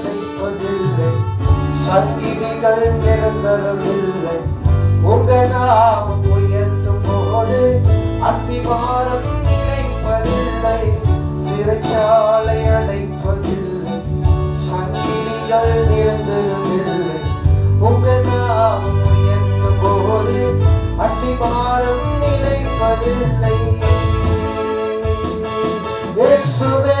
அழைப்பதில்லை சங்கிலிகள் நிரந்தரமில்லை உங்க நாமம் உயர்த்தும் போது அஸ்திவாரம் நினைப்பதில்லை. சிறைச்சாலை அடைப்பதில்லை. சங்கிலிகள் நிரந்தரமில்லை உங்க நாமம் உயர்த்தும் போது அஸ்திவாரம் நினைப்பதில்லை. இயேசுவே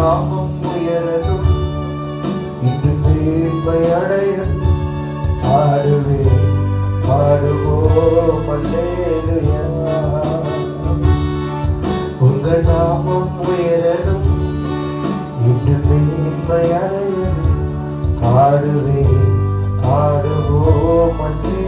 நாமம் உயரணும் இன்று தீர்ப்பை அடையும். பாடுவே பாடுவோம் உங்கள் நாமம் உயரணும் இன்று தீர்ப்பை அடையும். பாடுவே பாடுவோம் அல்லேலூயா